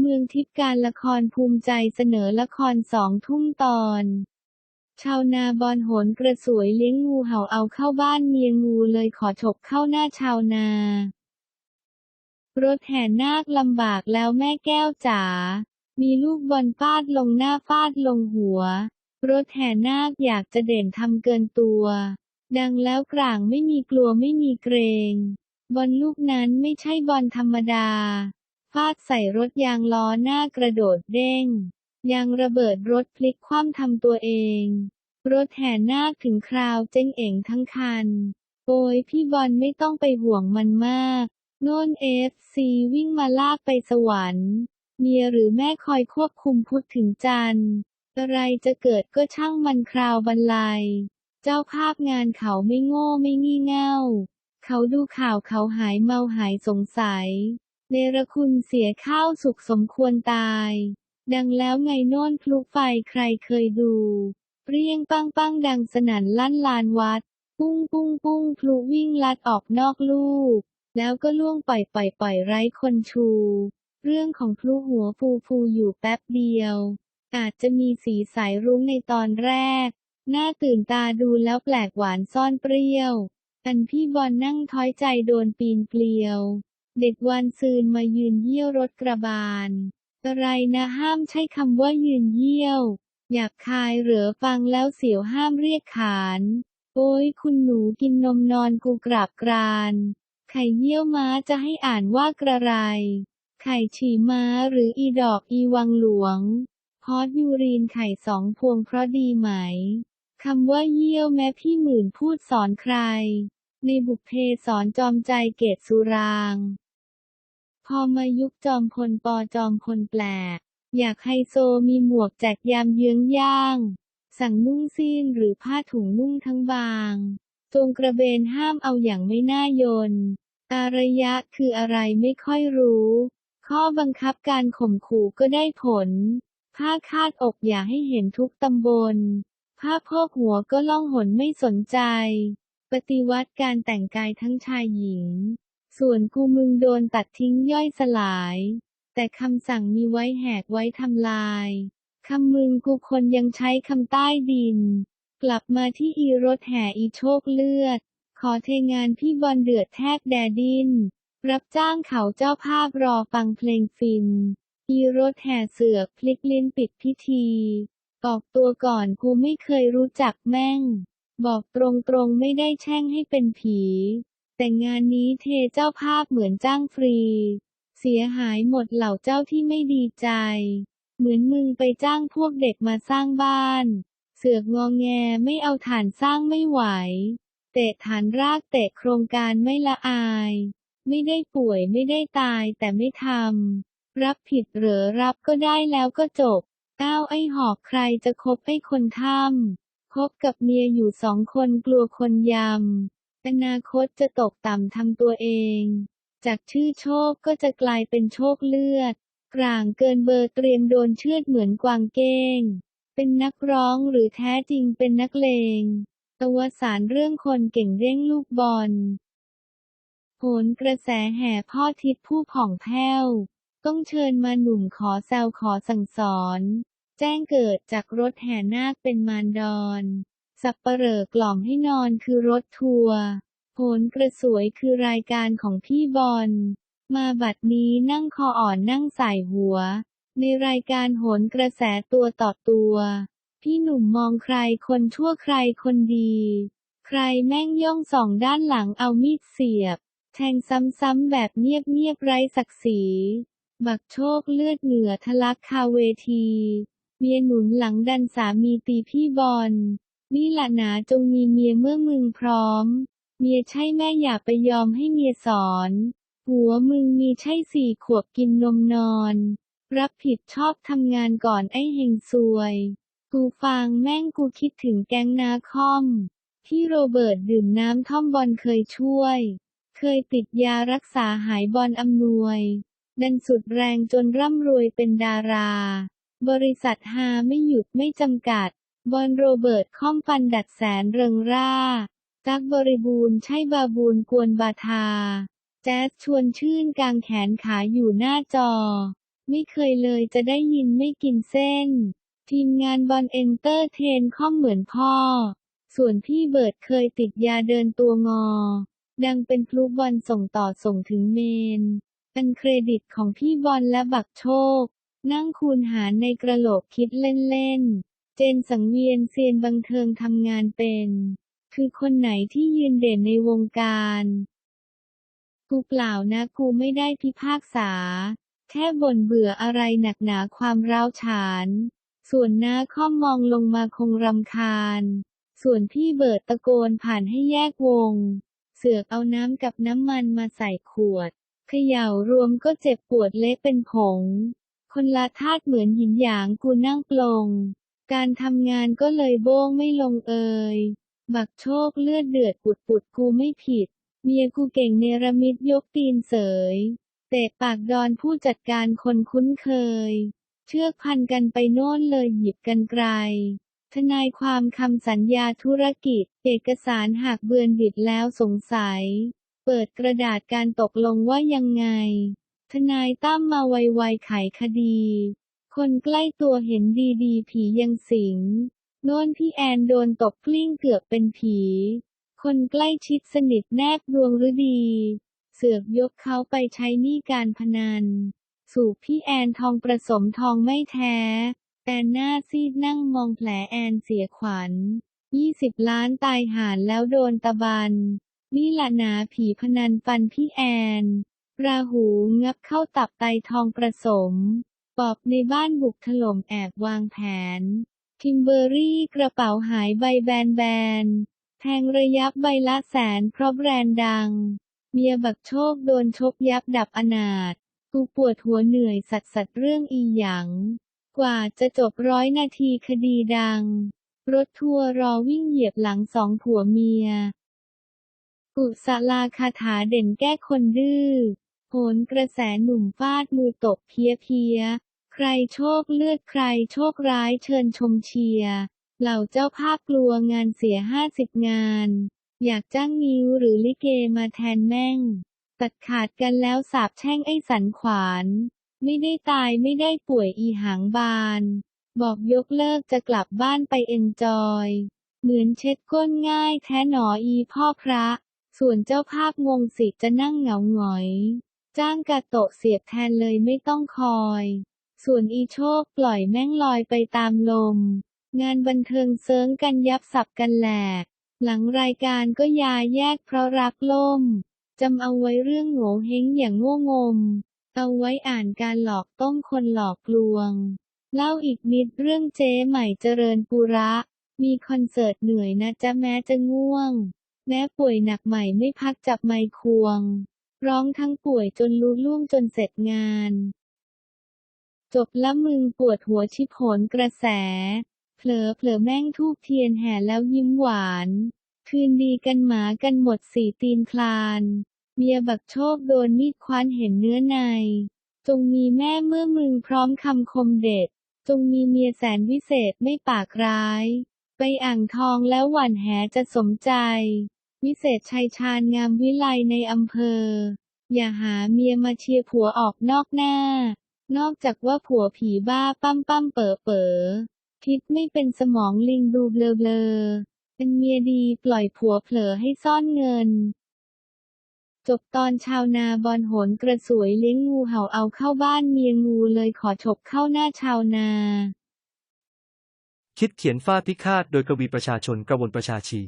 เมืองทิพย์การละครภูมิใจเสนอละครสองทุ่มตอน ชาวนาบอนโหนกระสวยเลี้ยงงูเห่าเอาเข้าบ้านเมียงูเลยขอฉกเข้าหน้าชาวนา รถแห่นาคลำบากแล้วแม่แก้วจ๋า มีลูกบอลฟาดลงหน้าฟาดลงหัว รถแห่นาคอยากจะเด่นทำเกินตัว ดังแล้วกลางไม่มีกลัวไม่มีเกรง บอลลูกนั้นไม่ใช่บอลธรรมดา ฟาดใส่รถยางล้อหน้ากระโดดเด้ง ยางระเบิดรถพลิกคว่ำทำตัวเอง รถแห่นาคถึงคราวเจ๊งเอ่งทั้งคัน โอยพี่บอลไม่ต้องไปห่วงมันมาก โน่นเอฟซีวิ่งมาลากไปสวรรค์เมียหรือแม่คอยควบคุมพุทธถึงจันทร์อะไรจะเกิดก็ช่างมันคราวบรรลัย เจ้าภาพงานเขาไม่โง่ไม่งี่เง่า เขาดูข่าวเขาหายเมาหายสงสัย เนรคุณเสียข้าวสุขสมควรตาย ดังแล้วไงโน่นพลุไฟใครเคยดู เปรี้ยงปังปังดังสนั่นลั่นลานวัด ปุ้งปุ้งปุ้งพลุวิ่งลัดออกนอกลูก แล้วก็ล่วงปล่อยปล่อยปล่อยไร้คนชู เรื่องของพลุหัวฟูฟูอยู่แป๊บเดียว อาจจะมีสีสายรุ้งในตอนแรก หน่าตื่นตาดูแล้วแปลกหวานซ่อนเปรี้ยว อันพี่บอลนั่งท้อยใจโดนปีนเกลียว เด็กวันซืนมายืนเยี่ยวรถกระบาล อะไรนะห้ามใช้คำว่ายืนเยี่ยวอยากคายเหรือฟังแล้วเสียวห้ามเรียกขาน โอ้ยคุณหนูกินนมนอนกูกราบกรานไข่เยี่ยวม้าจะให้อ่านว่ากระไร ไข่ฉี่ม้าหรืออีดอกอีวังหลวง พอดยูรีนไข่สองพวงเพราะดีไหม คำว่าเยี่ยวแม้พี่หมื่นพูดสอนใคร ในบุพเพสอนจอมใจเกตสุราง พอมายุคจอมพลปอจอมพลแปลก อยากไฮโซมีหมวกแจกยามเยื้องย่าง สั่งนุ่งซีนหรือผ้าถุงนุ่งทั้งบางจงกระเบนห้ามเอาอย่างไม่น่ายน อารยะคืออะไรไม่ค่อยรู้ ข้อบังคับการข่มขู่ก็ได้ผล ผ้าคาดอกอย่าให้เห็นทุกตำบล ผ้าพกหัวก็ล่องหนไม่สนใจ ปฏิวัติการแต่งกายทั้งชายหญิง ส่วนกูมึงโดนตัดทิ้งย่อยสลาย แต่คำสั่งมีไว้แหกไว้ทำลาย คำมึงกูคนยังใช้คำใต้ดิน กลับมาที่อีรถแห่อีโชคเลือด ขอเทงานพี่บอลเดือดแทบแดดิน รับจ้างเขาเจ้าภาพรอฟังเพลงฟิน อีรถแห่เสือกพลิกลิ้นปิดพิธี ออกตัวก่อนกูไม่เคยรู้จักแม่ง บอกตรงๆไม่ได้แช่งให้เป็นผี แต่งานนี้เทเจ้าภาพเหมือนจ้างฟรี เสียหายหมดเหล่าเจ้าที่ไม่ดีใจ เหมือนมึงไปจ้างพวกเด็กมาสร้างบ้าน เสือกงองแงไม่เอาฐานสร้างไม่ไหว เตะฐานรากเตะโครงการไม่ละอาย ไม่ได้ป่วยไม่ได้ตายแต่ไม่ทำรับผิดเหรือรับก็ได้แล้วก็จบก้าวไอ้หอกใครจะคบไอ้คนทำ คบกับเมียอยู่สองคนกลัวคนยำ อนาคตจะตกต่ำทำตัวเอง จากชื่อโชคก็จะกลายเป็นโชคเลือด กลางเกินเบอร์เตรียมโดนเชือดเหมือนกวางเก้ง เป็นนักร้องหรือแท้จริงเป็นนักเลงอวสานเรื่องคนเก่งเร่งลูกบอลโหนกระแสแห่พ่อทิศผู้ผ่องแผ้ว ต้องเชิญมาหนุ่มขอแซวขอสั่งสอน แจ้งเกิดจากรถแห่นาคเป็นมารดอนสับเปลอกล่อมให้นอนคือรถทัวร์โหนกระสวยคือรายการของพี่บอล มาบัดนี้นั่งคออ่อนนั่งใส่หัว ในรายการโหนกระแสตัวต่อตัว พี่หนุ่มมองใครคนชั่วใครคนดี ใครแม่งย่องส่องด้านหลังเอามีดเสียบ แทงซ้ำๆแบบเงียบๆไร้ศักดิ์ศรีบักโชคเลือดเหงื่อทะลักคาเวที เมียหนุนหลังดันสามีตีพี่บอล นี่ละนาจงมีเมียเมื่อมึงพร้อม เมียใช่แม่อย่าไปยอมให้เมียสอน หัวมึงมีใช่สี่ขวบกินนมนอน รับผิดชอบทำงานก่อนไอ้เฮงซวย กูฟังแม่งกูคิดถึงแก๊งนาคอม ที่โรเบิร์ตดื่มน้ำท่อมบอลเคยช่วย เคยติดยารักษาหายบอลอำนวย ดันสุดแรงจนร่ำรวยเป็นดารา บริษัทฮาไม่หยุดไม่จำกัด บอลโรเบิร์ตค่อมฟันดัดแสนเริงร่าจักบริบูรณ์ใช่บาบูนกวนบาทา แจ๊สชวนชื่นกางแขนขาอยู่หน้าจอ ไม่เคยเลยจะได้ยินไม่กินเส้น ทีมงานบอลเอนเตอร์เทนข้อมเหมือนพ่อ ส่วนพี่เบิร์ดเคยติดยาเดินตัวงอ ดังเป็นพลุบอลส่งต่อส่งถึงเมน เป็นเครดิตของพี่บอลและบักโชค นั่งคูณหารในกระโหลกคิดเล่นๆ เจนสังเวียนเซียนบังเทิงทำงานเป็น คือคนไหนที่ยืนเด่นในวงการ กูเปล่านะกูไม่ได้พิพากษา แค่บ่นเบื่ออะไรหนักหนาความร้าวฉาน ส่วนน้าข้อมมองลงมาคงรำคาญ ส่วนพี่เบิร์ดตะโกนผ่านให้แยกวง เสือกเอาน้ำกับน้ำมันมาใส่ขวด เขย่ารวมก็เจ็บปวดเละเป็นผง คนละธาตุเหมือนหินหยางกูนั่งปลง การทำงานก็เลยโบ้งไม่ลงเอย บักโชคเลือดเดือดปุดปุดกูไม่ผิด เมียกูเก่งเนรมิตยกตีนเสย เตะปากดอนผู้จัดการคนคุ้นเคย เชือกพันกันไปโน่นเลยหยิบกันไกล ทนายความคำสัญญาธุรกิจ เอกสารหักเบือนบิดแล้วสงสัย เปิดกระดาษการตกลงว่ายังไง ทนายตั้มมาไวๆไขคดี คนใกล้ตัวเห็นดีๆ ผียังสิง โน่นพี่แอนโดนตบกลิ้งเกือบเป็นผี คนใกล้ชิดสนิทแนบดวงฤดี เสือกยกเขาไปใช้หนี้การพนัน สู่พี่แอนทองประสมทองไม่แท้ แอนหน้าซีดนั่งมองแผลแอนเสียขวัญ 20 ล้านตายห่านแล้วโดนตะบัน นี่ละหนาผีพนันฟันพี่แอน ราหูงับเข้าตับไตทองประสม ปอบในบ้านบุกถล่มแอบวางแผน ทิมเบอรี่กระเป๋าหายใบแบนแบน แทงระยับใบละแสนเพราะแบรนด์ดัง เมียบักโชคโดนชกยับดับอนาถกูปวดหัวเหนื่อยสัดสัดเรื่องอีหยัง กว่าจะจบร้อยนาทีคดีดัง รถทัวร์รอวิ่งเหยียบหลังสองผัวเมียกุศลาคาถาเด่นแก้คนดื้อ โหนกระแสหนุ่มฟาดมือตบเพียเพีย ใครโชคเลือดใครโชคร้ายเชิญชมเชียร์เหล่าเจ้าภาพกลัวงานเสียห้าสิบงาน อยากจ้างนิ้วหรือลิเกมาแทนแม่ง ตัดขาดกันแล้วสาบแช่งไอ้สันขวาน ไม่ได้ตายไม่ได้ป่วยอีหางบาน บอกยกเลิกจะกลับบ้านไปเอนจอย เหมือนเช็ดก้นง่ายแท้หนออีพ่อพระ ส่วนเจ้าภาพงงสิจะนั่งเหงาหงอย จ้างกาโตะเสียบแทนเลยไม่ต้องคอย ส่วนอีโชคปล่อยแม่งลอยไปตามลม งานบันเทิงเซิงกันยับสับกันแหลก หลังรายการก็ยาแยกเพราะรักล่มจำเอาไว้เรื่องโง่เฮงอย่างโง่งม เอาไว้อ่านการหลอกต้มคนหลอกลวง เล่าอีกนิดเรื่องเจ๊ใหม่เจริญปุระ มีคอนเสิร์ตเหนื่อยนะจ๊ะแม้จะง่วง แม้ป่วยหนักใหม่ไม่พักจับไมค์ควง ร้องทั้งป่วยจนรู้ล่วงจนเสร็จงาน จบละมึงปวดหัวชิบโหนกระแส เผลอเผลอแม่งทูบเทียนแห่แล้วยิ้มหวาน คืนดีกันหมากันหมดสี่ตีนคลาน เมียบักโชคโดนมีดคว้านเห็นเนื้อใน จงมีแม่เมื่อมึงพร้อมคำคมเด็ด จงมีเมียแสนวิเศษไม่ปากร้าย ไปอ่างทองแล้วหวั่นแหจะสมใจ วิเศษชัยชาญงามวิไลในอำเภอ อย่าหาเมียมาเชียร์ผัวออกนอกหน้า นอกจากว่าผัวผีบ้าปั้มปั้มเป๋อเป๋อคิดไม่เป็นสมองลิงดูเบลอเบลอเป็นเมียดีปล่อยผัวเผลอให้ซ่อนเงิน จบตอนชาวนาบอลโหนกระสวยเลี้ยงงูเห่าเอาเข้าบ้านเมียงูเลยขอฉกเข้าหน้าชาวนา คิดเขียนฟ้าพิฆาตโดยกวีประชาชนกระวนประชาชี